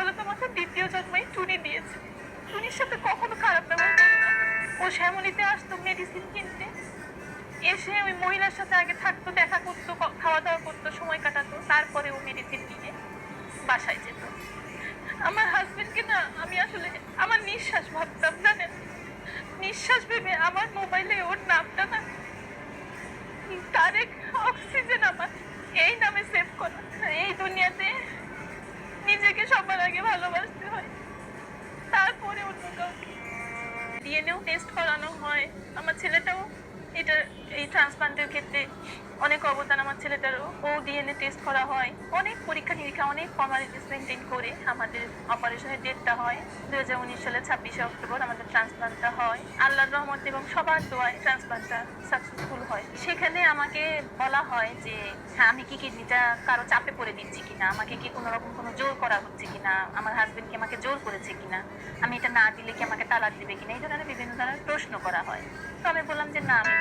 তাহলে তোমাকে দ্বিতীয় জন্মই টুনি দিয়েছে। টুনির সাথে কখনো খারাপ ব্যবহার করো না। ও শ্যামলিতে আসতো মেডিসিন কিনতে। এসে ওই মহিলার সাথে আগে থাকতো, দেখা করতো খাওয়া দাওয়া করতো, সময় কাটাতো, তারপরে ও মেডিসিন নিয়ে বাসায় যেত। আমার হাজবেন্ডকে না আমি আসলে আমার নিঃশ্বাস ভাবতাম, জানেন? নিঃশ্বাস ভেবে আমার মোবাইলে ওর নামটা না তারেক অক্সিজেন আমার, এই নামে সেভ করা। এই দুনিয়াতে নিজেকে সবার আগে ভালোবাসতে হয়। তারপরে অন্য কাউকে। ডিএনএও টেস্ট করানো হয়। আমার ছেলেটাও এটা, এই ট্রান্সপ্লান্টের ক্ষেত্রে অনেক অবদান আমার ছেলেটারও। ও ডিএনএ টেস্ট করা হয়। অনেক পরীক্ষা নিরীক্ষা, অনেক ফর্মালিটিস মেনটেন করে আমাদের অপারেশনের ডেটটা হয়। দু হাজার উনিশ সালের ছাব্বিশে অক্টোবর আমাদের ট্রান্সপ্লান্টটা হয়। আল্লাহর রহমত এবং সবার দোয়ায় ট্রান্সপ্লান্টটা সাকসেসফুল হয়। সেখানে আমাকে বলা হয় যে হ্যাঁ আমি কি কিডনিটা কারও চাপে পড়ে দিচ্ছি কিনা? আমাকে কি কোনো রকম কোনো জোর করা হচ্ছে কিনা? আমার হাজবেন্ড কি আমাকে জোর করেছে কিনা? আমি এটা না দিলে কি আমাকে তালাক দিবে কিনা? এই ধরনের বিভিন্ন ধরনের প্রশ্ন করা হয়। তো আমি বললাম যে, না, আমি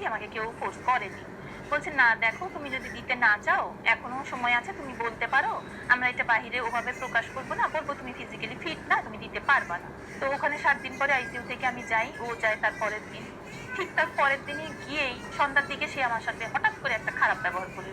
দিচ্ছি আমাকে কেউ ফোর্স করেনি। বলছে, না, দেখো, তুমি যদি দিতে না চাও, এখনও সময় আছে, তুমি বলতে পারো। আমরা এটা বাহিরে ওভাবে প্রকাশ করব না বলব তুমি ফিজিক্যালি ফিট না, তুমি দিতে পারবা না। তো ওখানে সাত দিন পরে আইসিইউ থেকে আমি যাই, ও যায় তার পরের দিন। ঠিক তার পরের দিনে গিয়েই সন্ধ্যার দিকে সে আমার সাথে হঠাৎ করে একটা খারাপ ব্যবহার করে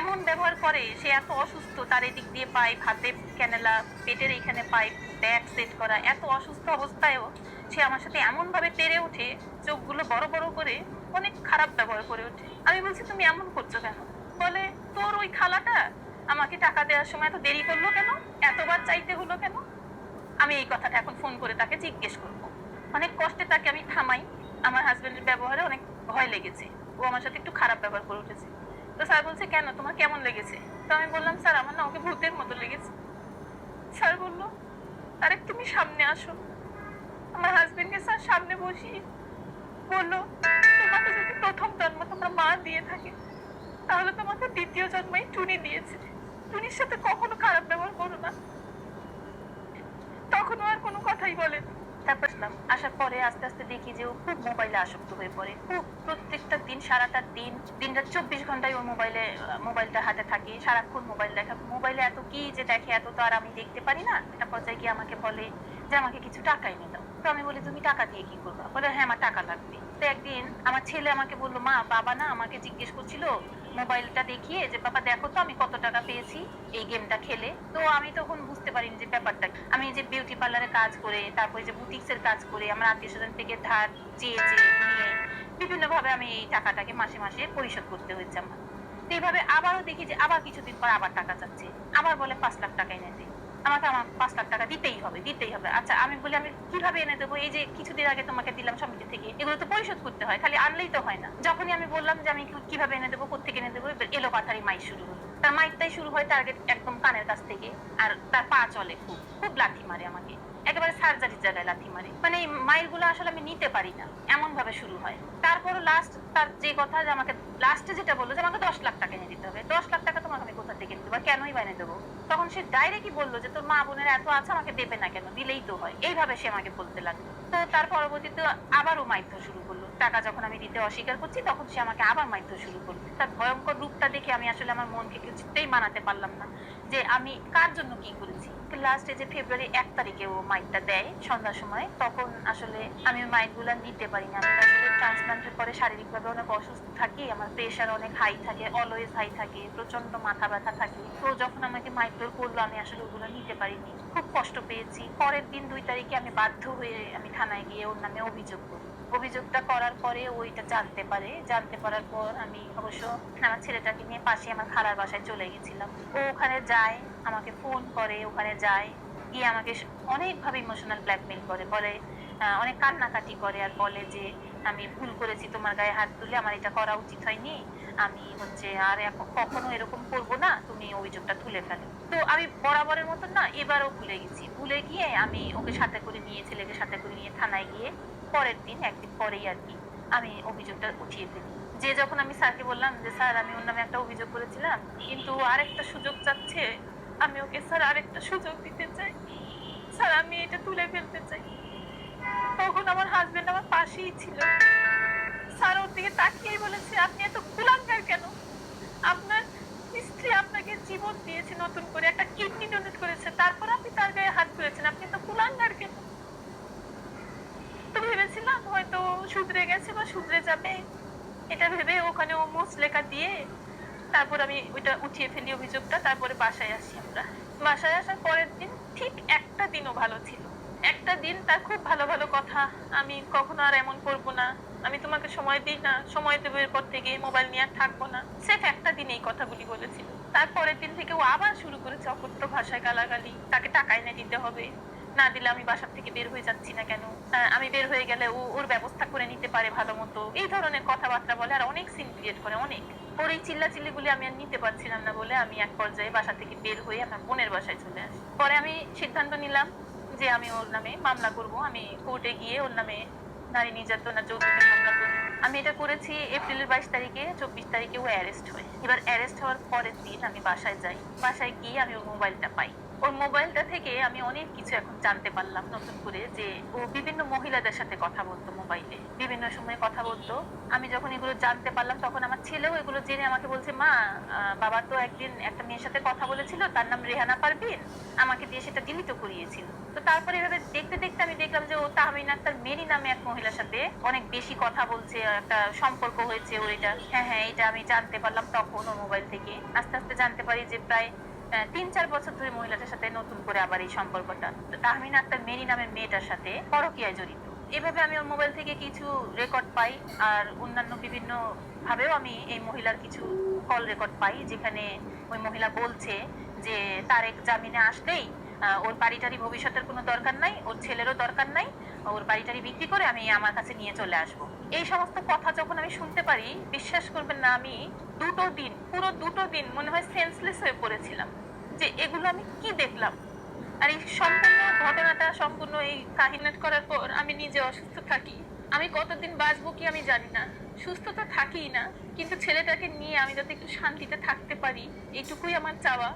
এমন ব্যবহার করে, সে এত অসুস্থ, তার এদিক দিয়ে পাইপ, হাতে ক্যানেলা, পেটের এইখানে পাইপ, ব্যাগ সেট করা, এত অসুস্থ অবস্থায়ও সে আমার সাথে এমন ভাবে তেড়ে ওঠে, চোখগুলো বড় বড় করে অনেক খারাপ ব্যবহার করে ওঠে। আমি বলছি, তুমি এমন করছ কেন? বলে, তোর ওই খালাটা আমাকে টাকা দেওয়ার সময় এত দেরি করল কেন? এতবার চাইতে হলো কেন? আমি এই কথাটা এখন ফোন করে তাকে জিজ্ঞেস করব। অনেক কষ্টে তাকে আমি থামাই। আমার হাজবেন্ডের ব্যবহারে অনেক ভয় লেগেছে। ও আমার সাথে একটু খারাপ ব্যবহার করে উঠেছে। তো স্যার বলছে, কেন? তোমার কেমন লেগেছে? তো আমি বললাম, স্যার, আমার না ওকে ভূতের মতো লেগেছে। স্যার বলল, আরে, তুমি সামনে আসো। আমার হাজবেন্ডকে স্যার সামনে বসি বলল তোমাকে যদি প্রথম জন্ম তোমরা মা দিয়ে থাকে, তাহলে তোমাকে দ্বিতীয় জন্মই টুনি দিয়েছে। টুনির সাথে কখনো খারাপ ব্যবহার করো না। তখন আর কোনো কথাই বলেনি তারপর আসার পরে আস্তে আস্তে দেখি যে ও খুব মোবাইলে আসক্ত হয়ে পড়ে। খুব প্রত্যেকটা দিন, সারাটা দিন দিনটা চব্বিশ ঘন্টায় ওর মোবাইলে মোবাইলটা হাতে থাকে। সারাক্ষণ মোবাইল দেখা। মোবাইলে এত কি যে দেখে, এত তো আর আমি দেখতে পারি না। একটা পর্যায়ে গিয়ে আমাকে বলে যে, আমাকে কিছু টাকা এনে দাও। তো আমি বলি, তুমি টাকা দিয়ে কি করবা? বলে হ্যাঁ আমার টাকা লাগবে। তো একদিন আমার ছেলে আমাকে বলল, মা, বাবা না আমাকে জিজ্ঞেস করছিল মোবাইলটা দেখিয়ে যে বাবা দেখো তো আমি কত টাকা পেয়েছি এই গেমটা খেলে। তো আমি তখন বুঝতে পারিনি যে ব্যাপারটা আমি যে বিউটি পার্লারে কাজ করে, তারপরে যে বুটিক্স এর কাজ করে, আমার আত্মীয় স্বজন থেকে ধার চেয়ে চেয়ে নিয়ে বিভিন্ন ভাবে আমি এই টাকাটাকে মাসে মাসে পরিশোধ করতে হয়েছে আমার। তো এইভাবে আবারও দেখি যে, আবার কিছুদিন পর আবার টাকা চাচ্ছে। আবার বলে পাঁচ লাখ টাকা এনে দে আমাকে আমার পাঁচ লাখ টাকা দিতেই হবে দিতেই হবে। আচ্ছা আমি বলি, আমি কীভাবে এনে দেবো? এই যে কিছুদিন আগে তোমাকে দিলাম সমিতি থেকে, এগুলো তো পরিশোধ করতে হয়, খালি আনলেই তো হয় না। যখনই আমি বললাম যে আমি কীভাবে এনে দেবো কোথেকে এনে দেবো এলো পাথারি মাই শুরু হলো। তার মাইকটাই শুরু হয় টার্গেট একদম কানের কাছ থেকে, আর তার পা চলে খুব খুব লাথি মারে আমাকে। একেবারে সার্জারির জায়গায় লাথি মারে। মানে এই মাইলগুলো আসলে আমি নিতে পারি না এমন ভাবে শুরু হয়। তারপরও লাস্ট তার যে কথা যে আমাকে লাস্টে যেটা বলল যে আমাকে দশ লাখ টাকা এনে দিতে হবে, দশ লাখ টাকা তোমাকে আমি কোথা থেকে দেবো, আর কেনই বা এনে দেবো? তখন সে ডাইরেক্টই বলল যে তোর মা বোনের এত আছে, আমাকে দেবে না কেন? দিলেই তো হয়। এইভাবে সে আমাকে বলতে লাগল। তার পরবর্তীতে আবারও মাইথ্য শুরু করল। টাকা যখন আমি দিতে অস্বীকার করছি, তখন সে আমাকে আবার মাইথ্য শুরু করল। তার ভয়ঙ্কর রূপটা দেখে আমি আসলে আমার মনকে কিছুতেই মানাতে পারলাম না। যে আমি কার জন্য কি করেছি? লাস্টে যে ফেব্রুয়ারি এক তারিখে ও মাইকটা দেয় সন্ধ্যার সময়, তখন আসলে আমি মাইকগুলা নিতে পারি না। আমি আসলে ট্রান্সপ্লান্টের পরে শারীরিকভাবে অনেক অসুস্থ থাকি, আমার প্রেশার অনেক হাই থাকে অলওয়েজ হাই থাকে প্রচণ্ড মাথা ব্যথা থাকে। তো যখন আমাকে মাইক্রোর করল, আমি আসলে ওগুলো নিতে পারিনি। খুব কষ্ট পেয়েছি। পরের দিন দুই তারিখে আমি বাধ্য হয়ে আমি থানায় গিয়ে ওর নামে অভিযোগ করি। অভিযোগটা করার পরে ওইটা জানতে পারে। জানতে পারার পর আমি অবশ্য আমার ছেলেটাকে নিয়ে পাশে আমার খালার বাসায় চলে গেছিলাম। ও ওখানে যায়, আমাকে ফোন করে, ওখানে যায়। গিয়ে আমাকে অনেকভাবে ইমোশনাল ব্ল্যাকমেল করে। বলে অনেক কান্নাকাটি করে আর বলে যে, আমি ভুল করেছি, তোমার গায়ে হাত তুলে আমার এটা করা উচিত হয়নি। আমি হচ্ছে আর কখনো এরকম করব না, তুমি অভিযোগটা তুলে ফেলো। তো আমি বরাবরের মতন না, এবারও ভুলে গেছি। ভুলে গিয়ে আমি ওকে সাথে করে নিয়ে, ছেলেকে সাথে করে নিয়ে থানায় গিয়ে পরের দিন, একদিন পরেই আর কি আমি অভিযোগটা উঠিয়ে ফেলি। যে যখন আমি স্যারকে বললাম যে, স্যার, আমি ওর নামে একটা অভিযোগ করেছিলাম, কিন্তু আরেকটা সুযোগ চাচ্ছে, আমি ওকে, স্যার, আরেকটা সুযোগ দিতে চাই। স্যার, আমি এটা তুলে ফেলতে চাই। তখন আমার হাজবেন্ড আমার পাশেই ছিল। স্যার ওর দিকে তাকিয়েই বলেছে, আপনি এত কুলাঙ্গার কেন? আপনার স্ত্রী আপনাকে জীবন দিয়েছে নতুন করে, একটা কিডনি ডোনেট করেছে, তারপর আপনি তার গায়ে হাত তুলেছেন, আপনি তো কুলাঙ্গার কেন তো ভেবেছিলাম হয়তো শুধরে গেছে বা শুধরে যাবে এটা ভেবে ওখানে ও মোচ লেখা দিয়ে তারপর আমি ওইটা উঠিয়ে ফেলি অভিযোগটা, তারপরে বাসায় আসি আমরা। বাসায় আসার পরের দিন ঠিক একটা দিনও ভালো ছিল। একটা দিন তার খুব ভালো ভালো কথা, আমি কখনো আর এমন করব না, আমি তোমাকে সময় দিই না, সময় দেবো এরপর থেকে, মোবাইল নিয়ে আর থাকব না। সেফ একটা দিন এই কথাগুলি বলেছিল। তারপরের দিন থেকে ও আবার শুরু করেছে অকথ্য ভাষায় গালাগালি, তাকে টাকা এনে দিতে হবে। না দিলে আমি বাসার থেকে বের হয়ে যাচ্ছি না কেন? আমি বের হয়ে গেলে ও ওর ব্যবস্থা করে নিতে পারে ভালো মতো। এই ধরনের কথাবার্তা বলে আর অনেক সিন ক্রিয়েট করে, অনেক। ওর এই চিল্লা চিল্লিগুলি আমি আর নিতে পারছিলাম না বলে আমি এক পর্যায়ে বাসা থেকে বের হয়ে আমার বোনের বাসায় চলে আসি। পরে আমি সিদ্ধান্ত নিলাম যে আমি ওর নামে মামলা করব। আমি কোর্টে গিয়ে ওর নামে নারী নির্যাতন মামলা আমি এটা করেছি এপ্রিলের বাইশ তারিখে, চব্বিশ তারিখে ও অ্যারেস্ট হয়। এবার অ্যারেস্ট হওয়ার পরের দিন আমি বাসায় যাই। বাসায় গিয়ে আমি ওর মোবাইলটা পাই। ওর মোবাইলটা থেকে আমি অনেক কিছু এখন জানতে পারলাম নতুন করে যে ও বিভিন্ন মহিলাদের সাথে কথা বলতো মোবাইলে। বিভিন্ন সময় কথা বলতো। আমি যখন এগুলো জানতে পারলাম, তখন আমার ছেলেও এগুলো জেনে আমাকে বলছে, মা বাবা তো একদিন একটা মেয়ের সাথে কথা বলেছিল, তার নাম রেহানা পারবিন আমাকে দিয়ে সেটা ডিলিটও করিয়েছিল। তো তারপরে এভাবে দেখতে দেখতে আমি দেখলাম যে ও তাহমিন আক্তার মেরি নামে এক মহিলার সাথে অনেক বেশি কথা বলছে একটা সম্পর্ক হয়েছে ওর এটা। হ্যাঁ হ্যাঁ এটা আমি জানতে পারলাম তখন ওর মোবাইল থেকে। আস্তে আস্তে জানতে পারি যে প্রায় তিন, চার বছর ধরে মহিলাটার সাথে নতুন করে আবার এই সম্পর্কটা। তাহমিন আক্তার মেরি নামের মেয়েটার সাথে পরকীয়ায় জড়িত। এভাবে আমি ওর মোবাইল থেকে কিছু রেকর্ড পাই আর অন্যান্য বিভিন্ন ভাবেও আমি এই মহিলার কিছু কল রেকর্ড পাই যেখানে ওই মহিলা বলছে যে তারেক জামিনে আসলেই ওর বাড়িটারি ভবিষ্যতের কোনো দরকার নাই, ওর ছেলেরও দরকার নাই, ওর বাড়িটারি বিক্রি করে আমি আমার কাছে নিয়ে চলে আসব। এই সমস্ত কথা যখন আমি শুনতে পারি, বিশ্বাস করবেন না আমি দুটো দিন, পুরো দুটো দিন মনে হয় সেন্সলেস হয়ে পড়েছিলাম। যে এগুলো আমি কি দেখলাম? আর এই সম্পূর্ণ ঘটনাটা, সম্পূর্ণ এই কাহিনাট করার পর আমি নিজে অসুস্থ থাকি। আমি কতদিন বাঁচবো কি আমি জানি না। সুস্থ তো থাকিই না, কিন্তু ছেলেটাকে নিয়ে আমি যাতে একটু শান্তিতে থাকতে পারি, এইটুকুই আমার চাওয়া।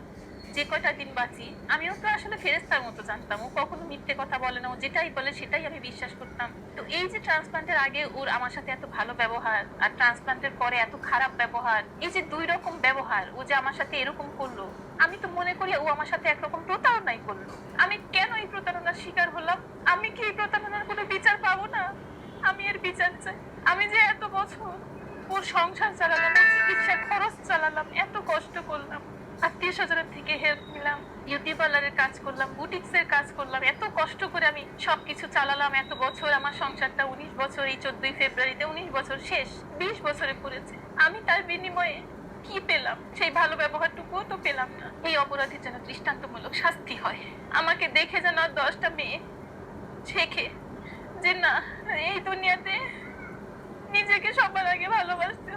যে কয়টা দিন বাঁচি, আমিও তো আসলে ফেরেস্তার মতো জানতাম। ও কখনো মিথ্যে কথা বলে না, ও যেটাই বলে সেটাই আমি বিশ্বাস করতাম। তো এই যে ট্রান্সপ্লান্টের আগে ওর আমার সাথে এত ভালো ব্যবহার আর ট্রান্সপ্লান্টের পরে এত খারাপ ব্যবহার, এই যে দুই রকম ব্যবহার, ও যে আমার সাথে এরকম করল, আমি তো মনে করি ও আমার সাথে একরকম প্রতারণাই করল। আমি কেন এই প্রতারণার শিকার হলাম? আমি কি এই প্রতারণার কোনো বিচার পাবো না? আমি এর বিচার চাই। আমি যে এত বছর ওর সংসার চালালাম, ওর চিকিৎসার খরচ চালালাম, এত আত্মীয় স্বজনের থেকে হেল্প নিলাম বিউটি পার্লারের কাজ করলাম বুটিক্স এর কাজ করলাম, এত কষ্ট করে আমি সবকিছু চালালাম, এত বছর আমার সংসারটা উনিশ বছর, এই চোদ্দই ফেব্রুয়ারিতে উনিশ বছর শেষ, বিশ বছরে পড়েছে। আমি তার বিনিময়ে কি পেলাম? সেই ভালো ব্যবহারটুকুও তো পেলাম না। এই অপরাধীর যেন দৃষ্টান্তমূলক শাস্তি হয়। আমাকে দেখে যেন আর দশটা মেয়ে শেখে যে না, এই দুনিয়াতে নিজেকে সবার আগে ভালোবাসতে